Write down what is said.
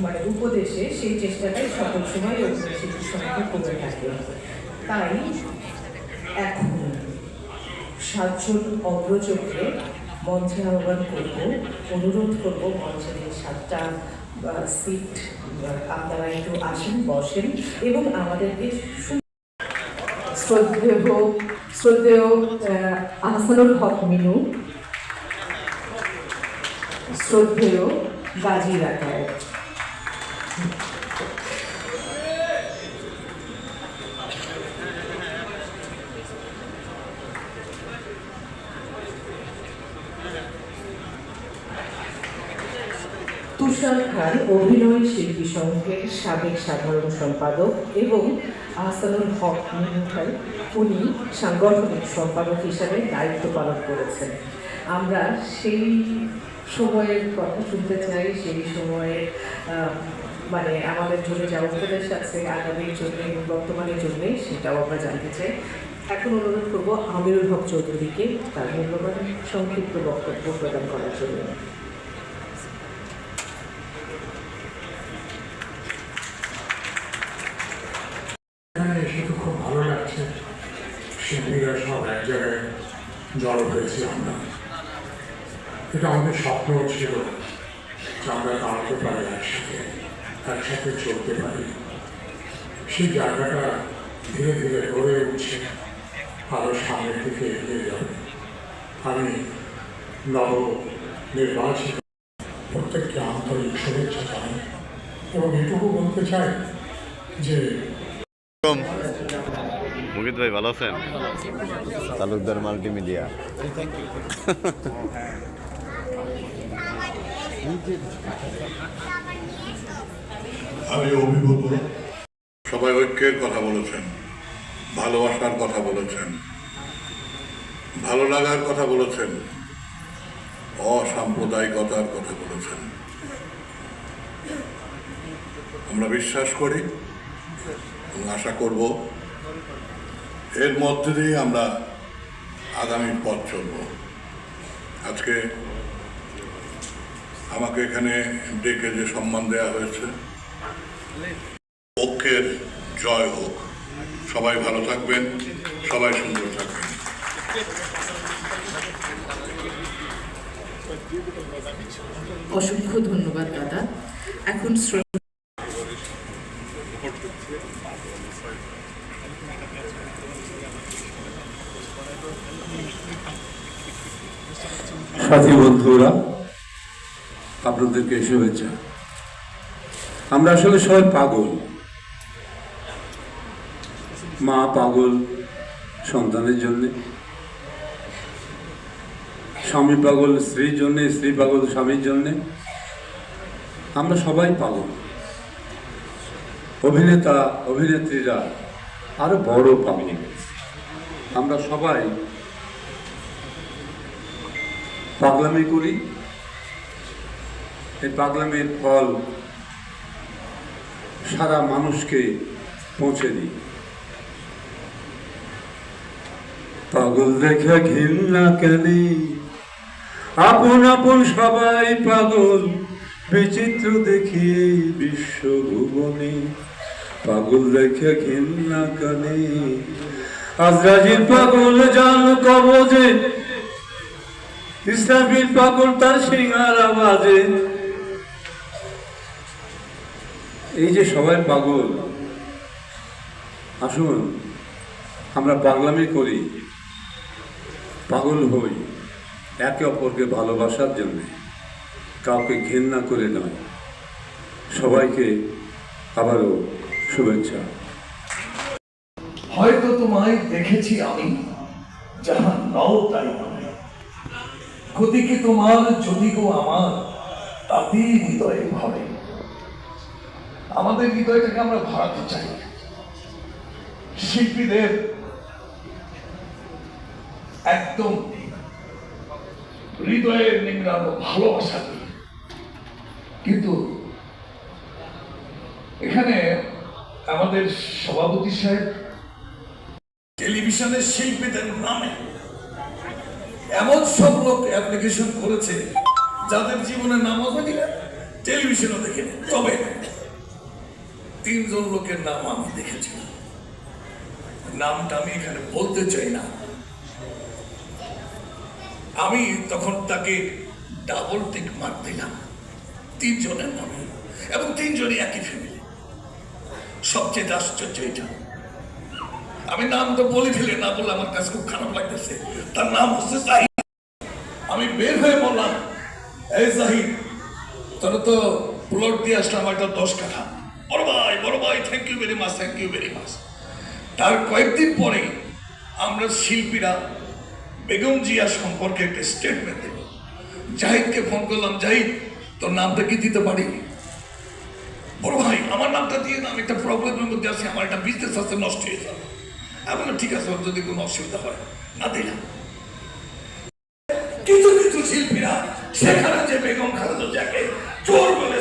মানে উপদেশে সেই চেষ্টাটাই সকল সময় শিল্পীর সঙ্গে করে থাকে। তাই এখন সাতজন অগ্রচক্রে মঞ্চে আহ্বান করব অনুরোধ করব মঞ্চের সাতটা সিট আপনারা একটু আসেন বসেন এবং আমাদেরকে শ্রদ্ধেয় শ্রদ্ধেয় আহ, আহসানুল হক মিনু শ্রদ্ধেয় बाजी रहता है। তুষার খান অভিনয় শিল্পী সংঘের সাবেক সাধারণ সম্পাদক এবং আহসানুল হক মিনভাই উনি সাংগঠনিক সম্পাদক হিসাবে দায়িত্ব পালন করেছেন। আমরা সেই সময়ের কথা শুনতে চাই সেই সময়ে আহ, মানে আমাদের জন্য যা উপদেশ আছে আগামীর জন্য এবং বর্তমানের জন্য সেটাও আমরা জানতে চাই। এখন অনুরোধ করব আমিরুল হক চৌধুরীকে তার মূল্যবান সংক্ষিপ্ত বক্তব্য প্রদান করার জন্য এখানে এসে তো খুব ভালো লাগছে শিল্পীরা সব এক জায়গায় জড়ো হয়েছি আমরা। এটা আমাদের স্বপ্ন ছিল যে আমরা দাঁড়াতে পারি, একসাথে একসাথে চলতে পারি। সেই জায়গাটা ধীরে ধীরে গড়ে উঠছে আরও সামনের দিকে এগিয়ে যাবে। আমি নব নির্বাচিত প্রত্যেককে আন্তরিক শুভেচ্ছা জানাই এবং এটুকু বলতে চাই যে মুকিত ভাই ভালো আছেন? তালুকদার মাল্টিমিডিয়া। আমি অভিভূত। সবাই ঐক্যের কথা বলেছেন ভালোবাসার কথা বলেছেন ভালো লাগার কথা বলেছেন অসাম্প্রদায়িকতার কথা বলেছেন। আমরা বিশ্বাস করি এবং আশা করব এর মধ্যে দিয়ে আমরা আগামী পথ চলব। আজকে আমাকে এখানে ডেকে যে সম্মান দেওয়া হয়েছে ঐক্যের জয় হোক। সবাই ভালো থাকবেন, সবাই সুন্দর থাকবেন। অসংখ্য ধন্যবাদ, দাদা। এখন সাথী বন্ধুরা, আপনাদেরকে শুভেচ্ছা। আমরা আসলে সবাই পাগল। মা পাগল সন্তানের জন্যে। স্বামী পাগল স্ত্রীর জন্যে, স্ত্রী পাগল স্বামীর জন্যে। আমরা সবাই পাগল। অভিনেতা, অভিনেত্রীরা আরও বড় পাগল। আমরা সবাই পাগলামি করি। এই পাগলামির ফল সারা মানুষকে পৌঁছে দিই। পাগল দেখা ঘৃণা কেন। আপন আপন সবাই পাগল, বিচিত্র দেখি বিশ্ব ভুবনে। পাগল দেখে ঘৃণা কানে। আজরাজির পাগল জান কবজে ইসলামীর পাগল তার সিঙ্গার আওয়াজে। এই যে সবাই পাগল, আসুন, আমরা পাগলামি করি, পাগল হই, একে অপরকে ভালোবাসার জন্য, কাউকে ঘৃণা করে নয়। সবাইকে আবারও শুভেচ্ছা। হয়তো তোমায় দেখেছি আমি, যাহা নও তাই ক্ষতি কি তোমার যদি গো আমার, তাতেই হৃদয়ে ভরে। আমাদের হৃদয়টাকে আমরা ভরাতে চাই। শিল্পীদের একদম হৃদয়ের নিংড়ানো ভালোবাসা কিন্তু এখানে আমাদের সভাপতি সাহেব, টেলিভিশনের শিল্পীদের নামে এমন সব লোক অ্যাপ্লিকেশন করেছে, যাদের জীবনে নামও জানি না? টেলিভিশনও দেখিনি তবে তিনজন লোকের নাম আমি দেখেছিলাম। নামটা আমি এখানে বলতে চাই না। আমি তখন তাকে ডাবল টিক মার্ক দিলাম, তিনজনের নামে, এবং তিনজনই একই ফ্যামিলি সবচেয়ে আশ্চর্য এটা। আমি নাম তো বলে ফেলে না বলে আমার কাছে খুব খারাপ লাগতেছে। তার নাম হচ্ছে আমি বের হয়ে বললাম, এই জাহিদ, তোর তো প্লট দিয়ে আসলাম একটা দশ কাঠা। বড় ভাই বড় ভাই thank you very much thank you very much তার কয়েকদিন পরে আমরা শিল্পীরা বেগম জিয়া সম্পর্কে একটা স্টেটমেন্ট দেব জাহিদকে ফোন করলাম, জাহিদ, তোর নামটা কি দিতে পারি? বড় ভাই, আমার নামটা দিয়ে না, আমি একটা প্রবলেমের মধ্যে আছি, আমার একটা বিজনেস আছে, নষ্ট হয়ে যাবে। বললাম, ঠিক আছে ওর যদি কোনো অসুবিধা হয় না দিলাম। কিছু কিছু শিল্পীরা সেখানে যে বেগম খালেদা যাকে চোর বলে